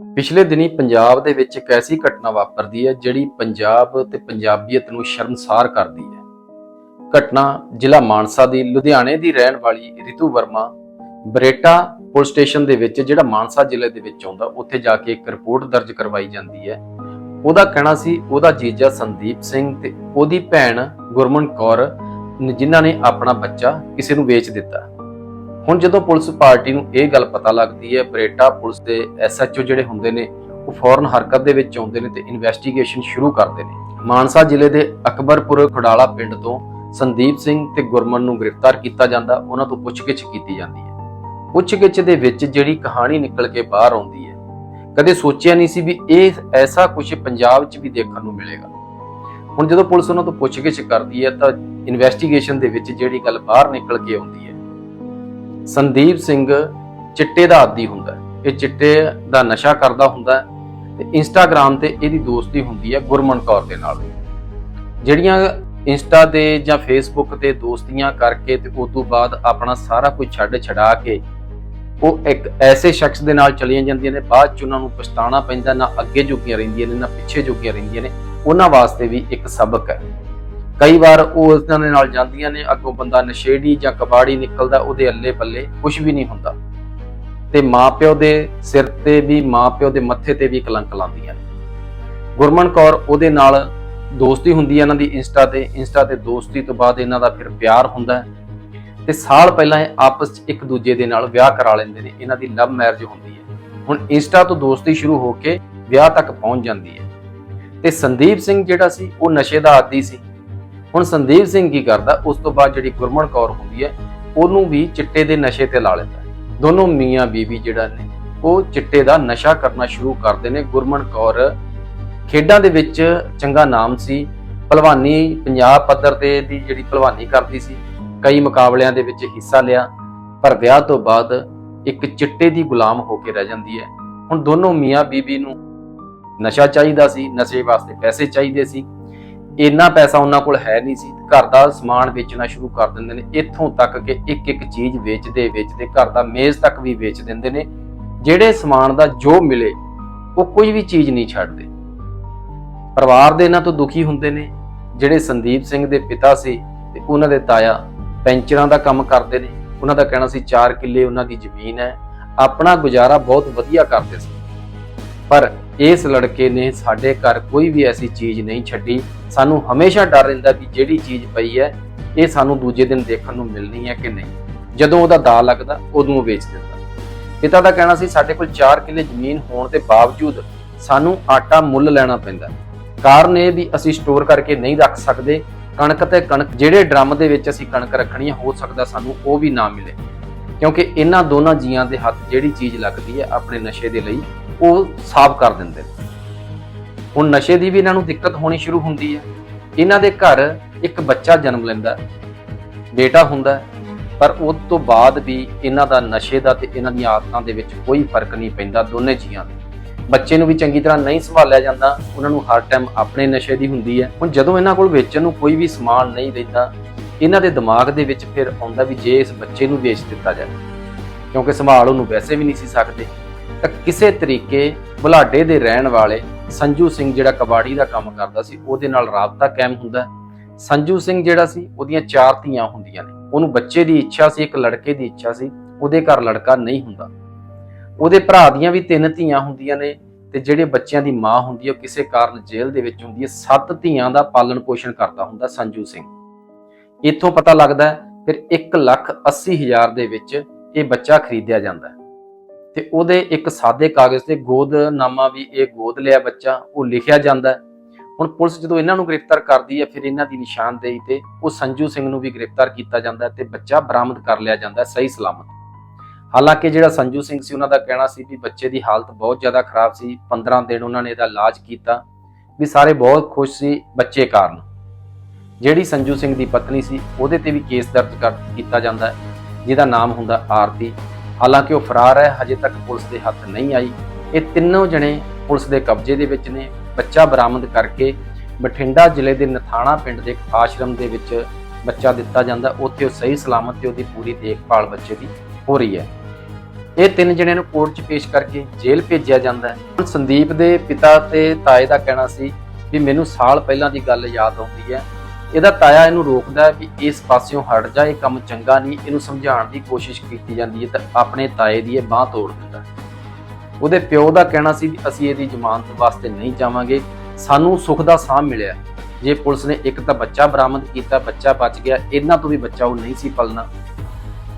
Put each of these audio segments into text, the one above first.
ਪਿਛਲੇ ਦਿਨੀ ਪੰਜਾਬ ਦੇ ਵਿੱਚ ਇੱਕ ਐਸੀ ਘਟਨਾ ਵਾਪਰਦੀ ਹੈ ਜਿਹੜੀ ਪੰਜਾਬ ਤੇ ਪੰਜਾਬੀਅਤ ਨੂੰ ਸ਼ਰਮਸਾਰ ਕਰਦੀ ਹੈ। ਘਟਨਾ ਜ਼ਿਲ੍ਹਾ ਮਾਨਸਾ ਦੀ, ਲੁਧਿਆਣੇ ਦੀ ਰਹਿਣ ਵਾਲੀ ਰਿਤੂ ਵਰਮਾ ਬਰੇਟਾ ਪੁਲਿਸ ਸਟੇਸ਼ਨ ਦੇ ਵਿੱਚ, ਜਿਹੜਾ ਮਾਨਸਾ ਜ਼ਿਲ੍ਹੇ ਦੇ ਵਿੱਚ ਆਉਂਦਾ, ਉੱਥੇ ਜਾ ਕੇ ਇੱਕ ਰਿਪੋਰਟ ਦਰਜ ਕਰਵਾਈ ਜਾਂਦੀ ਹੈ। ਉਹਦਾ ਕਹਿਣਾ ਸੀ, ਉਹਦਾ ਜੀਜਾ ਸੰਦੀਪ ਸਿੰਘ ਤੇ ਉਹਦੀ ਭੈਣ ਗੁਰਮਨ ਕੌਰ, ਜਿਨ੍ਹਾਂ ਨੇ ਆਪਣਾ ਬੱਚਾ ਕਿਸੇ ਨੂੰ ਵੇਚ ਦਿੱਤਾ। ਹੁਣ ਜਦੋਂ ਪੁਲਿਸ ਪਾਰਟੀ ਨੂੰ ਇਹ ਗੱਲ ਪਤਾ ਲੱਗਦੀ ਹੈ, ਬਰੇਟਾ ਪੁਲਿਸ ਦੇ ਐਸਐਚਓ ਜਿਹੜੇ ਹੁੰਦੇ ਨੇ, ਉਹ ਫੌਰਨ ਹਰਕਤ ਦੇ ਵਿੱਚ ਆਉਂਦੇ ਨੇ ਤੇ ਇਨਵੈਸਟੀਗੇਸ਼ਨ ਸ਼ੁਰੂ ਕਰਦੇ ਨੇ। ਮਾਨਸਾ ਜ਼ਿਲ੍ਹੇ ਦੇ ਅਕਬਰਪੁਰ ਖੁਡਾਲਾ ਪਿੰਡ ਤੋਂ ਸੰਦੀਪ ਸਿੰਘ ਤੇ ਗੁਰਮਨ ਨੂੰ ਗ੍ਰਿਫਤਾਰ ਕੀਤਾ ਜਾਂਦਾ, ਉਹਨਾਂ ਤੋਂ ਪੁੱਛਗਿੱਛ ਕੀਤੀ ਜਾਂਦੀ ਹੈ। ਪੁੱਛਗਿੱਛ ਦੇ ਵਿੱਚ ਜਿਹੜੀ ਕਹਾਣੀ ਨਿਕਲ ਕੇ ਬਾਹਰ ਆਉਂਦੀ ਹੈ, ਕਦੇ ਸੋਚਿਆ ਨਹੀਂ ਸੀ ਵੀ ਇਹ ਐਸਾ ਕੁਝ ਪੰਜਾਬ 'ਚ ਵੀ ਦੇਖਣ ਨੂੰ ਮਿਲੇਗਾ। ਹੁਣ ਜਦੋਂ ਪੁਲਿਸ ਉਹਨਾਂ ਤੋਂ ਪੁੱਛਗਿੱਛ ਕਰਦੀ ਹੈ ਤਾਂ ਇਨਵੈਸਟੀਗੇਸ਼ਨ ਦੇ ਵਿੱਚ ਜਿਹੜੀ ਗੱਲ ਬਾਹਰ ਨਿਕਲ ਕੇ ਆਉਂਦੀ ਹੈ ਸੰਦੀਪ ਸਿੰਘ ਚਿੱਟੇ ਦਾ ਆਦੀ ਹੁੰਦਾ ਇਹ ਚਿੱਟੇ ਦਾ ਨਸ਼ਾ ਕਰਦਾ ਹੁੰਦਾ ਹੈ ਤੇ ਇੰਸਟਾਗ੍ਰam ਤੇ ਇਹਦੀ ਦੋਸਤੀ ਹੁੰਦੀ ਹੈ ਗੁਰਮਨ ਕੌਰ ਦੇ ਨਾਲ। ਜਿਹੜੀਆਂ ਇੰਸਟਾ ਤੇ ਜਾਂ ਫੇਸਬੁੱਕ ਤੇ ਦੋਸਤੀਆਂ ਕਰਕੇ ਤੇ ਉਸ ਤੋਂ ਬਾਅਦ ਆਪਣਾ ਸਾਰਾ ਕੁਝ ਛੱਡ ਛਡਾ ਕੇ ਉਹ ਇੱਕ ਐਸੇ ਸ਼ਖਸ ਦੇ ਨਾਲ ਚਲੀਆਂ ਜਾਂਦੀਆਂ ਨੇ, ਬਾਅਦ ਚ ਉਹਨਾਂ ਨੂੰ ਪਛਤਾਣਾ ਪੈਂਦਾ, ਨਾ ਅੱਗੇ ਜੋਗੀਆਂ ਰਹਿੰਦੀਆਂ ਨੇ, ਨਾ ਪਿੱਛੇ ਜੋਗੀਆਂ ਰਹਿੰਦੀਆਂ ਨੇ, ਉਹਨਾਂ ਵਾਸਤੇ ਵੀ ਇੱਕ ਸਬਕ ਹੈ। ਕਈ ਵਾਰ ਉਹ ਉਹਨਾਂ ਦੇ ਨਾਲ ਜਾਂਦੀਆਂ ਨੇ, ਅੱਗੋਂ ਬੰਦਾ ਨਸ਼ੇੜੀ ਜਾਂ ਕਬਾੜੀ ਨਿਕਲਦਾ, ਉਹਦੇ ਅੱਲੇ ਪੱਲੇ ਕੁਝ ਵੀ ਨਹੀਂ ਹੁੰਦਾ। ਤੇ ਮਾਪਿਓ ਦੇ ਸਿਰ ਤੇ ਵੀ, ਮਾਪਿਓ ਦੇ ਮੱਥੇ ਤੇ ਵੀ ਕਲੰਕ ਲਾਉਂਦੀਆਂ ਨੇ। ਗੁਰਮਨ ਕੌਰ ਉਹਦੇ ਨਾਲ ਦੋਸਤੀ ਹੁੰਦੀ ਹੈ ਇਹਨਾਂ ਦੀ ਇੰਸਟਾ ਤੇ। ਇੰਸਟਾ ਤੇ ਦੋਸਤੀ ਤੋਂ ਬਾਅਦ ਇਹਨਾਂ ਦਾ ਫਿਰ ਪਿਆਰ ਹੁੰਦਾ ਹੈ। ਤੇ ਸਾਲ ਪਹਿਲਾਂ ਇਹ ਆਪਸ 'ਚ ਇੱਕ ਦੂਜੇ ਦੇ ਨਾਲ ਵਿਆਹ ਕਰਾ ਲੈਂਦੇ ਨੇ। ਇਹਨਾਂ ਦੀ ਲਵ ਮੈਰਿਜ ਹੁੰਦੀ ਹੈ। ਹੁਣ ਇੰਸਟਾ ਤੋਂ ਦੋਸਤੀ ਸ਼ੁਰੂ ਹੋ ਕੇ ਵਿਆਹ ਤੱਕ ਪਹੁੰਚ ਜਾਂਦੀ ਹੈ। ਤੇ ਸੰਦੀਪ ਸਿੰਘ ਜਿਹੜਾ ਸੀ, ਉਹ ਨਸ਼ੇ ਦਾ ਆਦੀ ਸੀ। ਹੁਣ ਸੰਦੀਪ ਸਿੰਘ ਕੀ ਕਰਦਾ, ਉਸ ਤੋਂ ਬਾਅਦ ਜਿਹੜੀ ਗੁਰਮਨ ਕੌਰ ਹੁੰਦੀ ਹੈ, ਉਹਨੂੰ ਵੀ ਚਿੱਟੇ ਦੇ ਨਸ਼ੇ ਤੇ ਲਾ ਲੈਂਦਾ ਦੋਨੋਂ ਮੀਆਂ ਬੀਵੀ ਜਿਹੜਾ ਨੇ, ਉਹ ਚਿੱਟੇ ਦਾ ਨਸ਼ਾ ਕਰਨਾ ਸ਼ੁਰੂ ਕਰਦੇ ਨੇ। ਗੁਰਮਨ ਕੌਰ ਖੇਡਾਂ ਦੇ ਵਿੱਚ ਚੰਗਾ ਨਾਮ ਸੀ। ਭਲਵਾਨੀ ਪੰਜਾਬ ਪੱਧਰ ਤੇ ਦੀ ਜਿਹੜੀ ਭਲਵਾਨੀ ਕਰਦੀ ਸੀ, ਕਈ ਮੁਕਾਬਲਿਆਂ ਦੇ ਵਿੱਚ ਹਿੱਸਾ ਲਿਆ, ਪਰ ਵਿਆਹ ਤੋਂ ਬਾਅਦ ਇੱਕ ਚਿੱਟੇ ਦੀ ਗੁਲਾਮ ਹੋ ਕੇ ਰਹਿ ਜਾਂਦੀ ਹੈ। ਹੁਣ ਦੋਨੋਂ ਮੀਆਂ ਬੀਬੀ ਨੂੰ ਨਸ਼ਾ ਚਾਹੀਦਾ ਸੀ, ਨਸ਼ੇ ਵਾਸਤੇ ਪੈਸੇ ਚਾਹੀਦੇ ਸੀ। ਇੰਨਾ ਪੈਸਾ ਉਹਨਾਂ ਕੋਲ ਹੈ ਨਹੀਂ ਸੀ। ਘਰ ਦਾ ਸਮਾਨ ਵੇਚਣਾ ਸ਼ੁਰੂ ਕਰ ਦਿੰਦੇ ਨੇ। ਇੱਥੋਂ ਤੱਕ ਕਿ ਇੱਕ ਇੱਕ ਚੀਜ਼ ਵੇਚਦੇ ਵੇਚਦੇ ਘਰ ਦਾ ਮੇਜ਼ ਤੱਕ ਵੀ ਵੇਚ ਦਿੰਦੇ ਨੇ। ਜਿਹੜੇ ਸਮਾਨ ਦਾ ਜੋ ਮਿਲੇ, ਉਹ ਕੋਈ ਵੀ ਚੀਜ਼ ਨਹੀਂ ਛੱਡਦੇ। ਪਰਿਵਾਰ ਦੇ ਇਹਨਾਂ ਤੋਂ ਦੁਖੀ ਹੁੰਦੇ ਨੇ। ਜਿਹੜੇ ਸੰਦੀਪ ਸਿੰਘ ਦੇ ਪਿਤਾ ਸੀ ਤੇ ਉਹਨਾਂ ਦੇ ਤਾਇਆ ਪੈਂਚਰਾਂ ਦਾ ਕੰਮ ਕਰਦੇ ਨੇ। ਉਹਨਾਂ ਦਾ ਕਹਿਣਾ ਸੀ 4 ਕਿੱਲੇ ਉਹਨਾਂ ਦੀ ਜ਼ਮੀਨ ਹੈ। ਆਪਣਾ ਗੁਜ਼ਾਰਾ ਬਹੁਤ ਵਧੀਆ ਕਰਦੇ ਸੀ। ਪਰ ਇਸ ਲੜਕੇ ਨੇ ਸਾਡੇ ਘਰ ਕੋਈ ਵੀ ਐਸੀ ਚੀਜ਼ ਨਹੀਂ ਛੱਡੀ। ਸਾਨੂੰ ਹਮੇਸ਼ਾ ਡਰ ਰਹਿੰਦਾ ਵੀ ਜਿਹੜੀ ਚੀਜ਼ ਪਈ ਹੈ, ਇਹ ਸਾਨੂੰ ਦੂਜੇ ਦਿਨ ਦੇਖਣ ਨੂੰ ਮਿਲਣੀ ਹੈ ਕਿ ਨਹੀਂ। ਜਦੋਂ ਉਹਦਾ ਦਾ ਲੱਗਦਾ, ਉਦੋਂ ਉਹ ਵੇਚ ਦਿੰਦਾ। ਪਿਤਾ ਦਾ ਕਹਿਣਾ ਸੀ, ਸਾਡੇ ਕੋਲ 4 ਕਿੱਲੇ ਜ਼ਮੀਨ ਹੋਣ ਦੇ ਬਾਵਜੂਦ ਸਾਨੂੰ ਆਟਾ ਮੁੱਲ ਲੈਣਾ ਪੈਂਦਾ। ਕਾਰਨ ਇਹ ਵੀ ਅਸੀਂ ਸਟੋਰ ਕਰਕੇ ਨਹੀਂ ਰੱਖ ਸਕਦੇ। ਕਣਕ ਤੇ ਕਣਕ, ਜਿਹੜੇ ਡਰਮ ਦੇ ਵਿੱਚ ਅਸੀਂ ਕਣਕ ਰੱਖਣੀ ਹੈ ਹੋ ਸਕਦਾ ਸਾਨੂੰ ਉਹ ਵੀ ਨਾ ਮਿਲੇ। ਕਿਉਂਕਿ ਇਹਨਾਂ ਦੋਨਾਂ ਜੀਆਂ ਦੇ ਹੱਥ ਜਿਹੜੀ ਚੀਜ਼ ਲੱਗਦੀ ਹੈ, ਆਪਣੇ ਨਸ਼ੇ ਦੇ ਲਈ ਉਹ ਸਾਫ਼ ਕਰ ਦਿੰਦੇ ਨੇ। ਹੁਣ ਨਸ਼ੇ ਦੀ ਵੀ ਇਹਨਾਂ ਨੂੰ ਦਿੱਕਤ ਹੋਣੀ ਸ਼ੁਰੂ ਹੁੰਦੀ ਹੈ। ਇਹਨਾਂ ਦੇ ਘਰ ਇੱਕ ਬੱਚਾ ਜਨਮ ਲੈਂਦਾ ਬੇਟਾ ਹੁੰਦਾ ਪਰ ਉਸ ਤੋਂ ਬਾਅਦ ਵੀ ਇਹਨਾਂ ਦਾ ਨਸ਼ੇ ਦਾ ਤੇ ਇਹਨਾਂ ਦੀਆਂ ਆਦਤਾਂ ਦੇ ਵਿੱਚ ਕੋਈ ਫ਼ਰਕ ਨਹੀਂ ਪੈਂਦਾ ਦੋਨੇ ਜੀਆਂ ਦੇ। ਬੱਚੇ ਨੂੰ ਵੀ ਚੰਗੀ ਤਰ੍ਹਾਂ ਨਹੀਂ ਸੰਭਾਲਿਆ ਜਾਂਦਾ। ਉਹਨਾਂ ਨੂੰ ਹਰ ਟਾਈਮ ਆਪਣੇ ਨਸ਼ੇ ਦੀ ਹੁੰਦੀ ਹੈ। ਹੁਣ ਜਦੋਂ ਇਹਨਾਂ ਕੋਲ ਵੇਚਣ ਨੂੰ ਕੋਈ ਵੀ ਸਮਾਨ ਨਹੀਂ ਰਹਿੰਦਾ ਇਹਨਾਂ ਦੇ ਦਿਮਾਗ ਦੇ ਵਿੱਚ ਫਿਰ ਆਉਂਦਾ ਵੀ ਜੇ ਇਸ ਬੱਚੇ ਨੂੰ ਵੇਚ ਦਿੱਤਾ ਜਾਵੇ। ਕਿਉਂਕਿ ਸੰਭਾਲ ਉਹਨੂੰ ਵੈਸੇ ਵੀ ਨਹੀਂ ਸੀ ਸਕਦੇ। ਤਾਂ ਕਿਸੇ ਤਰੀਕੇ ਬੁਲਾਡੇ ਦੇ ਰਹਿਣ ਵਾਲੇ ਸੰਜੂ ਸਿੰਘ ਜਿਹੜਾ ਕਬਾੜੀ ਦਾ ਕੰਮ ਕਰਦਾ ਸੀ, ਉਹਦੇ ਨਾਲ ਰਾਬਤਾ ਕਾਇਮ ਹੁੰਦਾ ਸੰਜੂ ਸਿੰਘ ਜਿਹੜਾ ਸੀ, ਉਹਦੀਆਂ ਚਾਰ ਧੀਆਂ ਹੁੰਦੀਆਂ ਨੇ। ਉਹਨੂੰ ਬੱਚੇ ਦੀ ਇੱਛਾ ਸੀ, ਇੱਕ ਲੜਕੇ ਦੀ ਇੱਛਾ ਸੀ, ਉਹਦੇ ਘਰ ਲੜਕਾ ਨਹੀਂ ਹੁੰਦਾ। ਉਹਦੇ ਭਰਾ ਦੀਆਂ ਵੀ ਤਿੰਨ ਧੀਆਂ ਹੁੰਦੀਆਂ ਨੇ ਤੇ ਜਿਹੜੇ ਬੱਚਿਆਂ ਦੀ ਮਾਂ ਹੁੰਦੀ ਹੈ, ਉਹ ਕਿਸੇ ਕਾਰਨ ਜੇਲ੍ਹ ਦੇ ਵਿੱਚ ਹੁੰਦੀ ਹੈ। ਸੱਤ ਧੀਆਂ ਦਾ ਪਾਲਣ ਪੋਸ਼ਣ ਕਰਦਾ ਹੁੰਦਾ ਸੰਜੂ ਸਿੰਘ। ਇੱਥੋਂ ਪਤਾ ਲੱਗਦਾ ਫਿਰ 1 ਲੱਖ 80 ਹਜ਼ਾਰ ਦੇ ਵਿੱਚ ਇਹ ਬੱਚਾ ਖਰੀਦਿਆ ਜਾਂਦਾ ਤੇ ਉਹਦੇ ਇੱਕ ਸਾਦੇ ਕਾਗਜ਼ ਤੇ ਗੋਦਨਾਮਾ ਵੀ ਇਹ ਗੋਦ ਲਿਆ ਬੱਚਾ, ਉਹ ਲਿਖਿਆ ਜਾਂਦਾ ਹੁਣ ਪੁਲਿਸ ਜਦੋਂ ਇਹਨਾਂ ਨੂੰ ਗ੍ਰਿਫਤਾਰ ਕਰਦੀ ਹੈ, ਫਿਰ ਇਹਨਾਂ ਦੀ ਨਿਸ਼ਾਨਦੇਹੀ ਤੇ ਉਹ ਸੰਜੂ ਸਿੰਘ ਨੂੰ ਵੀ ਗ੍ਰਿਫਤਾਰ ਕੀਤਾ ਜਾਂਦਾ ਹੈ ਤੇ ਬੱਚਾ ਬਰਾਮਦ ਕਰ ਲਿਆ ਜਾਂਦਾ ਸਹੀ ਸਲਾਮਤ। ਹਾਲਾਂਕਿ ਜਿਹੜਾ ਸੰਜੂ ਸਿੰਘ ਸੀ, ਉਹਨਾਂ ਦਾ ਕਹਿਣਾ ਸੀ ਵੀ ਬੱਚੇ ਦੀ ਹਾਲਤ ਬਹੁਤ ਜ਼ਿਆਦਾ ਖਰਾਬ ਸੀ 15 ਦਿਨ ਉਹਨਾਂ ਨੇ ਇਹਦਾ ਇਲਾਜ ਕੀਤਾ, ਵੀ ਸਾਰੇ ਬਹੁਤ ਖੁਸ਼ ਸੀ ਬੱਚੇ ਕਾਰਨ। ਜਿਹੜੀ ਸੰਜੂ ਸਿੰਘ ਦੀ ਪਤਨੀ ਸੀ, ਉਹਦੇ ਤੇ ਵੀ ਕੇਸ ਦਰਜ ਕਰ ਕੀਤਾ ਜਾਂਦਾ ਜਿਹਦਾ ਨਾਮ ਹੁੰਦਾ ਆਰਤੀ। ਹਾਲਾਂਕਿ ਉਹ ਫਰਾਰ ਹੈ, ਹਜੇ ਤੱਕ ਪੁਲਿਸ ਦੇ ਹੱਥ ਨਹੀਂ ਆਈ। ਇਹ ਤਿੰਨੋਂ ਜਣੇ ਪੁਲਿਸ ਦੇ ਕਬਜ਼ੇ ਦੇ ਵਿੱਚ ਨੇ। ਬੱਚਾ ਬਰਾਮਦ ਕਰਕੇ ਬਠਿੰਡਾ ਜ਼ਿਲ੍ਹੇ ਦੇ ਨਥਾਣਾ ਪਿੰਡ ਦੇ ਆਸ਼ਰਮ ਦੇ ਵਿੱਚ ਬੱਚਾ ਦਿੱਤਾ ਜਾਂਦਾ। ਉੱਥੇ ਉਹ ਸਹੀ ਸਲਾਮਤ ਤੇ ਉਹਦੀ ਪੂਰੀ ਦੇਖਭਾਲ ਬੱਚੇ ਦੀ ਹੋ ਰਹੀ ਹੈ। ਇਹ ਤਿੰਨ ਜਣਿਆਂ ਨੂੰ ਕੋਰਟ 'ਚ ਪੇਸ਼ ਕਰਕੇ ਜੇਲ੍ਹ ਭੇਜਿਆ ਜਾਂਦਾ ਹੈ। ਸੰਦੀਪ ਦੇ ਪਿਤਾ ਤੇ ਤਾਏ ਦਾ ਕਹਿਣਾ ਸੀ ਵੀ ਮੈਨੂੰ ਸਾਲ ਪਹਿਲਾਂ ਦੀ ਗੱਲ ਯਾਦ ਆਉਂਦੀ ਹੈ। ਇਹਦਾ ਤਾਇਆ ਇਹਨੂੰ ਰੋਕਦਾ ਹੈ ਵੀ ਇਸ ਪਾਸਿਓਂ ਹਟ ਜਾ, ਇਹ ਕੰਮ ਚੰਗਾ ਨਹੀਂ, ਇਹਨੂੰ ਸਮਝਾਉਣ ਦੀ ਕੋਸ਼ਿਸ਼ ਕੀਤੀ ਜਾਂਦੀ ਹੈ ਤਾਂ ਆਪਣੇ ਤਾਏ ਦੀ ਇਹ ਬਾਹ ਤੋੜ ਦਿੰਦਾ ਉਹਦੇ ਪਿਓ ਦਾ ਕਹਿਣਾ ਸੀ ਵੀ ਅਸੀਂ ਇਹਦੀ ਜ਼ਮਾਨਤ ਵਾਸਤੇ ਨਹੀਂ ਜਾਵਾਂਗੇ, ਸਾਨੂੰ ਸੁੱਖ ਦਾ ਸਾਹ ਮਿਲਿਆ। ਜੇ ਪੁਲਿਸ ਨੇ ਇੱਕ ਤਾਂ ਬੱਚਾ ਬਰਾਮਦ ਕੀਤਾ, ਬੱਚਾ ਬਚ ਗਿਆ, ਇਹਨਾਂ ਤੋਂ ਵੀ ਬੱਚਾ ਉਹ ਨਹੀਂ ਸੀ ਪਲਣਾ।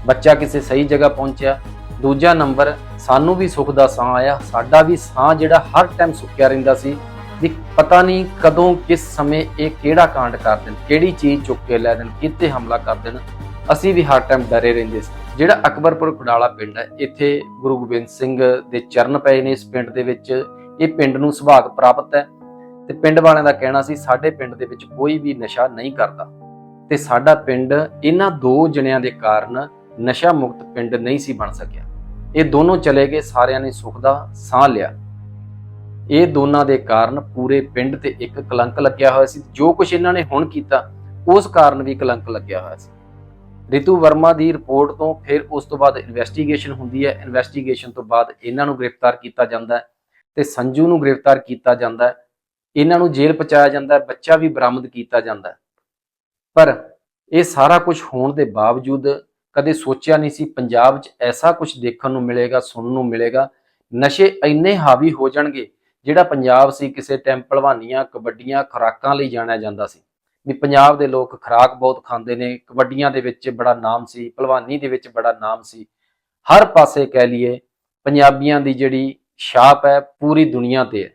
ਬੱਚਾ ਕਿਸੇ ਸਹੀ ਜਗ੍ਹਾ ਪਹੁੰਚਿਆ। ਦੂਜਾ ਨੰਬਰ, ਸਾਨੂੰ ਵੀ ਸੁੱਖ ਦਾ ਸਾਹ ਆਇਆ, ਸਾਡਾ ਵੀ ਸਾਹ ਜਿਹੜਾ ਹਰ ਟਾਈਮ ਸੁੱਕਿਆ ਰਹਿੰਦਾ ਸੀ। ਵੀ ਪਤਾ ਨਹੀਂ ਕਦੋਂ, ਕਿਸ ਸਮੇਂ ਇਹ ਕਿਹੜਾ ਕਾਂਡ ਕਰ ਦੇਣ, ਕਿਹੜੀ ਚੀਜ਼ ਚੁੱਕ ਕੇ ਲੈ ਦੇਣ, ਕਿੱਥੇ ਹਮਲਾ ਕਰ ਦੇਣ, ਅਸੀਂ ਵੀ ਹਰ ਟਾਈਮ ਡਰੇ ਰਹਿੰਦੇ ਸੀ। ਜਿਹੜਾ ਅਕਬਰਪੁਰ ਖੁਡਾਲਾ ਪਿੰਡ ਹੈ, ਇੱਥੇ ਗੁਰੂ ਗੋਬਿੰਦ ਸਿੰਘ ਦੇ ਚਰਨ ਪਏ ਨੇ ਇਸ ਪਿੰਡ ਦੇ ਵਿੱਚ। ਇਹ ਪਿੰਡ ਨੂੰ ਸੁਭਾਗ ਪ੍ਰਾਪਤ ਹੈ ਤੇ ਪਿੰਡ ਵਾਲਿਆਂ ਦਾ ਕਹਿਣਾ ਸੀ, ਸਾਡੇ ਪਿੰਡ ਦੇ ਵਿੱਚ ਕੋਈ ਵੀ ਨਸ਼ਾ ਨਹੀਂ ਕਰਦਾ। ਤੇ ਸਾਡਾ ਪਿੰਡ ਇਹਨਾਂ ਦੋ ਜਣਿਆਂ ਦੇ ਕਾਰਨ ਨਸ਼ਾ ਮੁਕਤ ਪਿੰਡ ਨਹੀਂ ਸੀ ਬਣ ਸਕਿਆ। ਇਹ ਦੋਨੋਂ ਚਲੇ ਗਏ, ਸਾਰਿਆਂ ਨੇ ਸੁੱਖ ਦਾ ਸਾਹ ਲਿਆ। ਇਹ ਦੋਨਾਂ ਦੇ ਕਾਰਨ ਪੂਰੇ ਪਿੰਡ ਤੇ ਇੱਕ ਕਲੰਕ ਲੱਗਿਆ ਹੋਇਆ ਸੀ। ਜੋ ਕੁਝ ਇਹਨਾਂ ਨੇ ਹੁਣ ਕੀਤਾ, ਉਸ ਕਾਰਨ ਵੀ ਕਲੰਕ ਲੱਗਿਆ ਹੋਇਆ ਸੀ। ਰਿਤੂ ਵਰਮਾ ਦੀ ਰਿਪੋਰਟ ਤੋਂ ਫਿਰ ਉਸ ਤੋਂ ਬਾਅਦ ਇਨਵੈਸਟੀਗੇਸ਼ਨ ਹੁੰਦੀ ਹੈ। ਇਨਵੈਸਟੀਗੇਸ਼ਨ ਤੋਂ ਬਾਅਦ ਇਹਨਾਂ ਨੂੰ ਗ੍ਰਿਫਤਾਰ ਕੀਤਾ ਜਾਂਦਾ ਹੈ ਤੇ ਸੰਜੂ ਨੂੰ ਗ੍ਰਿਫਤਾਰ ਕੀਤਾ ਜਾਂਦਾ ਹੈ। ਇਹਨਾਂ ਨੂੰ ਜੇਲ੍ਹ ਪਹੁੰਚਾਇਆ ਜਾਂਦਾ ਹੈ। ਬੱਚਾ ਵੀ ਬਰਾਮਦ ਕੀਤਾ ਜਾਂਦਾ ਹੈ। ਪਰ ਇਹ ਸਾਰਾ ਕੁਝ ਹੋਣ ਦੇ ਬਾਵਜੂਦ ਕਦੇ ਸੋਚਿਆ ਨਹੀਂ ਸੀ। ਪੰਜਾਬ 'ਚ ਐਸਾ ਕੁਝ ਦੇਖਣ ਨੂੰ ਮਿਲੇਗਾ, ਸੁਣਨ ਨੂੰ ਮਿਲੇਗਾ। ਨਸ਼ੇ ਇੰਨੇ ਹਾਵੀ ਹੋ ਜਾਣਗੇ ਜਿਹੜਾ ਪੰਜਾਬ ਸੀ, ਕਿਸੇ ਟਾਈਮ ਭਲਵਾਨੀਆਂ ਕਬੱਡੀਆਂ, ਖੁਰਾਕਾਂ ਲਈ ਜਾਣਿਆ ਜਾਂਦਾ ਸੀ। ਵੀ ਪੰਜਾਬ ਦੇ ਲੋਕ ਖੁਰਾਕ ਬਹੁਤ ਖਾਂਦੇ ਨੇ, ਕਬੱਡੀਆਂ ਦੇ ਵਿੱਚ ਬੜਾ ਨਾਮ ਸੀ, ਭਲਵਾਨੀ ਦੇ ਵਿੱਚ ਬੜਾ ਨਾਮ ਸੀ। ਹਰ ਪਾਸੇ ਕਹਿ ਲਈਏ, ਪੰਜਾਬੀਆਂ ਦੀ ਜਿਹੜੀ ਛਾਪ ਹੈ, ਪੂਰੀ ਦੁਨੀਆ ਤੇ ਹੈ।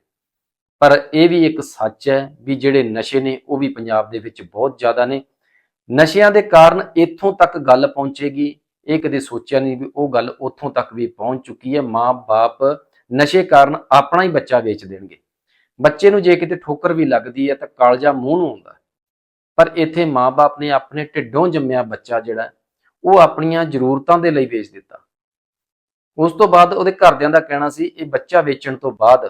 ਪਰ ਇਹ ਵੀ ਇੱਕ ਸੱਚ ਹੈ ਵੀ ਜਿਹੜੇ ਨਸ਼ੇ ਨੇ, ਉਹ ਵੀ ਪੰਜਾਬ ਦੇ ਵਿੱਚ ਬਹੁਤ ਜ਼ਿਆਦਾ ਨੇ। ਨਸ਼ਿਆਂ ਦੇ ਕਾਰਨ ਇੱਥੋਂ ਤੱਕ ਗੱਲ ਪਹੁੰਚੇਗੀ, ਇਹ ਕਦੇ ਸੋਚਿਆ ਨਹੀਂ ਵੀ ਉਹ ਗੱਲ ਉੱਥੋਂ ਤੱਕ ਵੀ ਪਹੁੰਚ ਚੁੱਕੀ ਹੈ। ਮਾਂ-ਬਾਪ ਨਸ਼ੇ ਕਾਰਨ ਆਪਣਾ ਹੀ ਬੱਚਾ ਵੇਚ ਦੇਣਗੇ। ਬੱਚੇ ਨੂੰ ਜੇ ਕਿਤੇ ਠੋਕਰ ਵੀ ਲੱਗਦੀ ਹੈ ਤਾਂ ਕਾਲਜਾ ਮੂੰਹ ਨੂੰ ਆਉਂਦਾ। ਪਰ ਇੱਥੇ ਮਾਂ-ਬਾਪ ਨੇ ਆਪਣੇ ਢਿੱਡੋਂ ਜੰਮਿਆ ਬੱਚਾ ਜਿਹੜਾ ਉਹ ਆਪਣੀਆਂ ਜ਼ਰੂਰਤਾਂ ਦੇ ਲਈ ਵੇਚ ਦਿੱਤਾ। ਉਸ ਤੋਂ ਬਾਅਦ ਉਹਦੇ ਘਰਦਿਆਂ ਦਾ ਕਹਿਣਾ ਸੀ, ਇਹ ਬੱਚਾ ਵੇਚਣ ਤੋਂ ਬਾਅਦ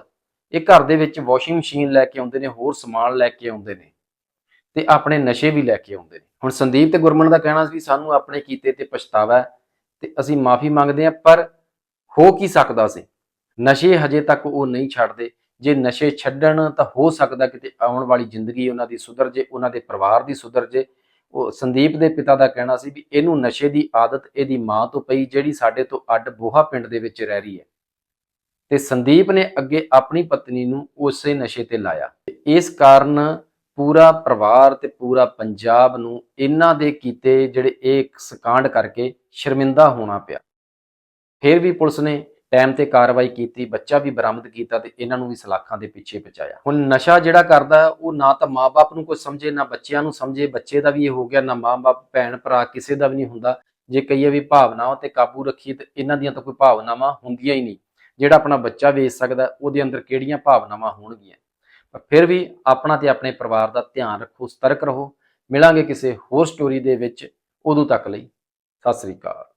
ਇਹ ਘਰ ਦੇ ਵਿੱਚ ਵਾਸ਼ਿੰਗ ਮਸ਼ੀਨ ਲੈ ਕੇ ਆਉਂਦੇ ਨੇ, ਹੋਰ ਸਮਾਨ ਲੈ ਕੇ ਆਉਂਦੇ ਨੇ ਤੇ ਆਪਣੇ ਨਸ਼ੇ ਵੀ ਲੈ ਕੇ ਆਉਂਦੇ ਨੇ। ਹੁਣ ਸੰਦੀਪ ਤੇ ਗੁਰਮਨ ਦਾ ਕਹਿਣਾ ਸੀ, ਸਾਨੂੰ ਆਪਣੇ ਕੀਤੇ ਤੇ ਪਛਤਾਵਾ ਹੈ ਤੇ ਅਸੀਂ ਮਾਫੀ ਮੰਗਦੇ ਹਾਂ, ਪਰ ਹੋ ਕੀ ਸਕਦਾ ਸੀ? ਨਸ਼ੇ ਹਜੇ ਤੱਕ ਉਹ ਨਹੀਂ ਛੱਡਦੇ। ਜੇ ਨਸ਼ੇ ਛੱਡਣ ਤਾਂ ਹੋ ਸਕਦਾ ਕਿਤੇ ਆਉਣ ਵਾਲੀ ਜ਼ਿੰਦਗੀ ਉਹਨਾਂ ਦੀ ਸੁਧਰ ਜੇ ਉਹਨਾਂ ਦੇ ਪਰਿਵਾਰ ਦੀ ਸੁਧਰ ਜੇ ਉਹ ਸੰਦੀਪ ਦੇ ਪਿਤਾ ਦਾ ਕਹਿਣਾ ਸੀ ਵੀ ਇਹਨੂੰ ਨਸ਼ੇ ਦੀ ਆਦਤ ਇਹਦੀ ਮਾਂ ਤੋਂ ਪਈ, ਜਿਹੜੀ ਸਾਡੇ ਤੋਂ ਅੱਡ ਬੋਹਾ ਪਿੰਡ ਦੇ ਵਿੱਚ ਰਹਿ ਰਹੀ ਹੈ। ਤੇ ਸੰਦੀਪ ਨੇ ਅੱਗੇ ਆਪਣੀ ਪਤਨੀ ਨੂੰ ਉਸੇ ਨਸ਼ੇ ਤੇ ਲਾਇਆ। ਇਸ ਕਾਰਨ ਪੂਰਾ ਪਰਿਵਾਰ ਤੇ ਪੂਰਾ ਪੰਜਾਬ ਨੂੰ ਇਹਨਾਂ ਦੇ ਕੀਤੇ ਜਿਹੜੇ ਇਹ ਸਕਾਂਡ ਕਰਕੇ ਸ਼ਰਮਿੰਦਾ ਹੋਣਾ ਪਿਆ। ਫਿਰ ਵੀ ਪੁਲਿਸ ਨੇ ਟਾਈਮ ਤੇ ਕਾਰਵਾਈ ਕੀਤੀ, ਬੱਚਾ ਵੀ ਬਰਾਮਦ ਕੀਤਾ ਤੇ ਇਹਨਾਂ ਨੂੰ ਵੀ ਸਲਾਖਾਂ ਦੇ ਪਿੱਛੇ ਪਹੁੰਚਾਇਆ। ਹੁਣ ਨਸ਼ਾ ਜਿਹੜਾ ਕਰਦਾ, ਉਹ ਨਾ ਤਾਂ ਮਾਪੇ ਨੂੰ ਕੁਝ ਸਮਝੇ, ਨਾ ਬੱਚਿਆਂ ਨੂੰ ਸਮਝੇ, ਬੱਚੇ ਦਾ ਵੀ ਇਹ ਹੋ ਗਿਆ, ਨਾ ਮਾਪੇ ਭੈਣ ਭਰਾ ਕਿਸੇ ਦਾ ਵੀ ਨਹੀਂ ਹੁੰਦਾ। ਜੇ ਕਹੀਏ ਵੀ ਭਾਵਨਾਵਾਂ ਤੇ ਕਾਬੂ ਰੱਖੀਏ ਤੇ ਇਹਨਾਂ ਦੀਆਂ ਤਾਂ ਕੋਈ ਭਾਵਨਾਵਾਂ ਹੁੰਦੀਆਂ ਹੀ ਨਹੀਂ। ਜਿਹੜਾ ਆਪਣਾ ਬੱਚਾ ਵੇਚ ਸਕਦਾ, ਉਹਦੇ ਅੰਦਰ ਕਿਹੜੀਆਂ ਭਾਵਨਾਵਾਂ ਹੋਣਗੀਆਂ? ਪਰ ਫਿਰ ਵੀ ਆਪਣਾ ਤੇ ਆਪਣੇ ਪਰਿਵਾਰ ਦਾ ਧਿਆਨ ਰੱਖੋ, ਸਤਰਕ ਰਹੋ। ਮਿਲਾਂਗੇ ਕਿਸੇ ਹੋਰ ਸਟੋਰੀ ਦੇ ਵਿੱਚ ਉਦੋਂ ਤੱਕ ਲਈ। ਸਤਿ ਸ੍ਰੀ ਅਕਾਲ।